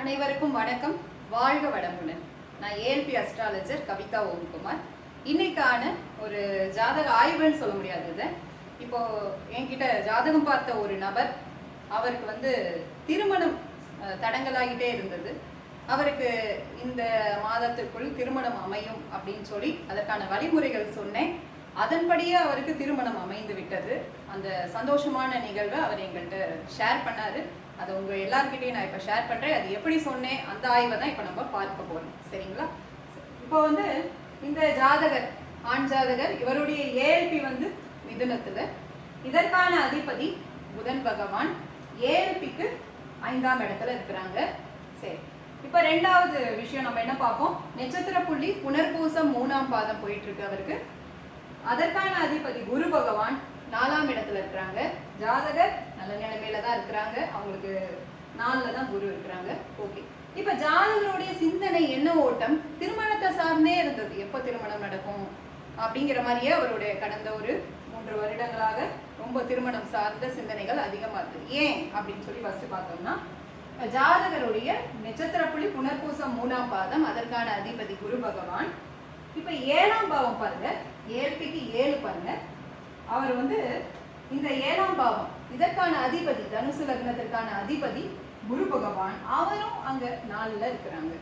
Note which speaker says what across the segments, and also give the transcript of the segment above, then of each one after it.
Speaker 1: அனைவருக்கும் வணக்கம். வாழ்க வளமுடன். நான் ஏஎல்பி அஸ்ட்ராலஜர் கவிதா ஓம்குமார். இன்னைக்கான ஒரு ஜாதக ஆய்வுன்னு சொல்ல முடியாது இப்போ என்கிட்ட ஜாதகம் பார்த்த ஒரு நபர் அவருக்கு வந்து திருமணம் தடங்கலாகிட்டே இருந்தது. அவருக்கு இந்த மாதத்திற்குள் திருமணம் அமையும் அப்படின்னு சொல்லி அதற்கான வழிமுறைகள் சொன்னேன். அதன்படியே அவருக்கு திருமணம் அமைந்து விட்டது. அந்த சந்தோஷமான நிகழ்வை அவர் எங்கள்கிட்ட ஷேர் பண்ணாரு. அதை உங்க எல்லாருக்கிட்டையும் நான் இப்போ ஷேர் பண்றேன். அது எப்படி சொன்னேன் அந்த ஆய்வை தான் இப்போ நம்ம பார்க்க போறோம். சரிங்களா? இப்போ வந்து இந்த ஜாதகர் ஆண் ஜாதகர் இவருடைய ஏஎல்பி வந்து மிதுனத்துல. இதற்கான அதிபதி புதன் பகவான். ஏஎல்பிக்கு ஐந்தாம் இடத்துல இருக்கிறாங்க. சரி. இப்போ ரெண்டாவது விஷயம் நம்ம என்ன பார்ப்போம்? நட்சத்திர புள்ளி புனர்பூசம் மூணாம் பாதம் போயிட்டு இருக்கு அவருக்கு. அதற்கான அதிபதி குரு பகவான் நாலாம் இடத்துல இருக்கிறாங்க. ஜாதகர் நல்ல நிலைமையில தான் இருக்கிறாங்க. அவங்களுக்கு நாலுல தான் குரு இருக்கிறாங்க. ஓகே இப்ப ஜாதகருடைய சிந்தனை என்ன ஓட்டம்? திருமணத்தை சார்ந்தே இருந்தது. எப்ப திருமணம் நடக்கும்? அப்படிங்கிற மாதிரியே அவருடைய கடந்த ஒரு மூன்று வருடங்களாக ரொம்ப திருமணம் சார்ந்த சிந்தனைகள் அதிகமா இருக்குது ஏன்? அப்படின்னு சொல்லி ஃபர்ஸ்ட் பார்த்தோம்னா ஜாதகருடைய நட்சத்திர புள்ளி புனர்பூசம் மூணாம் பாதம் அதற்கான அதிபதி குரு பகவான் இப்ப ஏழாம் பாவம் பாருங்க. ஏழ்பிக்கு ஏழு பாருங்க. அவர் வந்து இந்த ஏழாம் பாவம் இதற்கான அதிபதி தனுசு லக்னத்திற்கான அதிபதி குரு பகவான். அவரும் அங்க நாளில் இருக்கிறாங்க.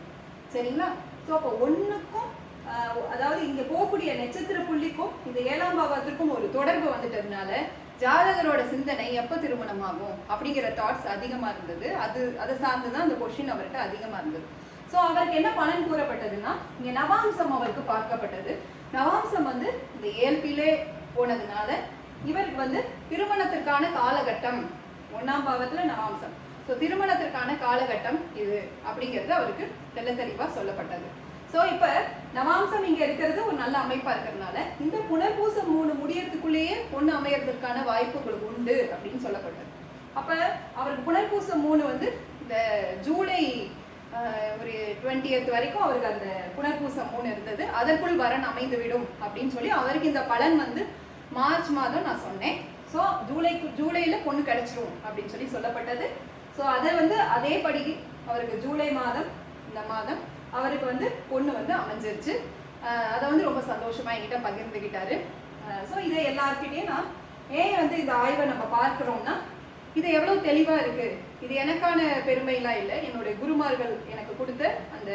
Speaker 1: சரிங்களா? ஸோ அப்போ ஒண்ணுக்கும் ஆஹ், அதாவது இங்க போகக்கூடிய நட்சத்திர புள்ளிக்கும் இந்த ஏழாம் பாவத்திற்கும் ஒரு தொடர்பு வந்துட்டதுனால ஜாதகரோட சிந்தனை எப்போ திருமணம் ஆகும் அப்படிங்கிற தாட்ஸ் அதிகமா இருந்தது. அது அதை சார்ந்து தான் அந்த கொஷின் அவர்கிட்ட அதிகமா இருந்தது. ஸோ அவருக்கு என்ன பலன் கூறப்பட்டதுன்னா இங்கே நவாம்சம் அவருக்கு பார்க்கப்பட்டது. நவாம்சம் வந்து இந்த இயல்பிலே போனதுனால இவருக்கு வந்து திருமணத்திற்கான காலகட்டம் ஒன்றாம் பாவத்தில் நவாம்சம். ஸோ திருமணத்திற்கான காலகட்டம் இது அப்படிங்கிறது அவருக்கு தெல்ல தெளிவாக சொல்லப்பட்டது. ஸோ இப்போ நவாம்சம் இங்கே இருக்கிறது ஒரு நல்ல அமைப்பாக இருக்கிறதுனால இந்த புனர்பூசம் மூணு முடியறதுக்குள்ளேயே பொண்ணு அமையறதுக்கான வாய்ப்புகள் உண்டு அப்படின்னு சொல்லப்பட்டது. அப்போ அவருக்கு புனர்பூசம் மூணு வந்து இந்த ஜூலை ஆஹ், ஒரு டுவெண்ட்டியத் வரைக்கும் அவருக்கு அந்த புனர்பூசம் மூணு இருந்தது. அதற்குள் வரன் அமைந்து விடும் அப்படின்னு சொல்லி அவருக்கு இந்த பலன் வந்து மார்ச் மாதம் நான் சொன்னேன். ஸோ ஜூலைக்கு ஜூலையில் பொண்ணு கிடச்சிரும் அப்படின்னு சொல்லி சொல்லப்பட்டது. ஸோ அதை வந்து அதேபடி அவருக்கு ஜூலை மாதம் இந்த மாதம் அவருக்கு வந்து பொண்ணு வந்து அமைஞ்சிருச்சு. அதை வந்து ரொம்ப சந்தோஷமாக என்கிட்ட பகிர்ந்துக்கிட்டாரு ஸோ இதை எல்லாருக்கிட்டேயும் நான் ஏன் வந்து இந்த ஆய்வை நம்ம பார்க்குறோம்னா இது எவ்வளவு தெளிவா இருக்கு? இது எனக்கான பெருமைலாம் இல்லை. என்னுடைய குருமார்கள் எனக்கு கொடுத்த அந்த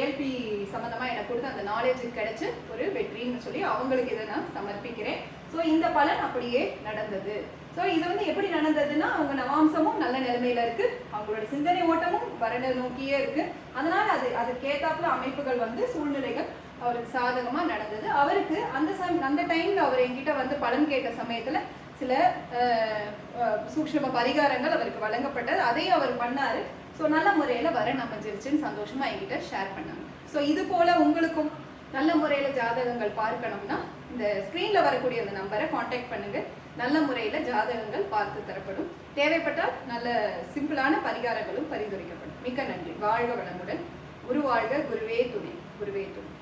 Speaker 1: ஏல்பி சம்பந்தமா எனக்கு கொடுத்த அந்த நாலேஜ் கிடைச்ச ஒரு வெற்றின்னு சொல்லி அவங்களுக்கு இதை நான் சமர்ப்பிக்கிறேன். ஸோ இந்த பலன் அப்படியே நடந்தது. ஸோ இது வந்து எப்படி நடந்ததுன்னா அவங்க நவாம்சமும் நல்ல நிலைமையில இருக்கு. அவங்களோட சிந்தனை ஓட்டமும் வரனை நோக்கியே இருக்கு. அதனால அது அதுக்கேத்தாப்புல அமைப்புகள் வந்து சூழ்நிலைகள் அவருக்கு சாதகமா நடந்தது. அவருக்கு அந்த சம் அந்த டைம்ல அவர் என்கிட்ட வந்து பலன் கேட்ட சமயத்துல சில சூக்ஷம பரிகாரங்கள் அவருக்கு வழங்கப்பட்டது. அதையும் அவர் பண்ணாரு. ஸோ நல்ல முறையில் வரன் அமைஞ்சிருச்சுன்னு சந்தோஷமாக என்கிட்ட ஷேர் பண்ணாங்க. ஸோ இது போல் உங்களுக்கும் நல்ல முறையில் ஜாதகங்கள் பார்க்கணும்னா இந்த ஸ்க்ரீனில் வரக்கூடிய அந்த நம்பரை காண்டாக்ட் பண்ணுங்கள் நல்ல முறையில் ஜாதகங்கள் பார்த்து தரப்படும். தேவைப்பட்டால் நல்ல சிம்பிளான பரிகாரங்களும் பரிந்துரைக்கப்படும். மிக்க நன்றி. வாழ்க வளமுடன். குருவாழ்க. குருவே துணை. குருவே துணை.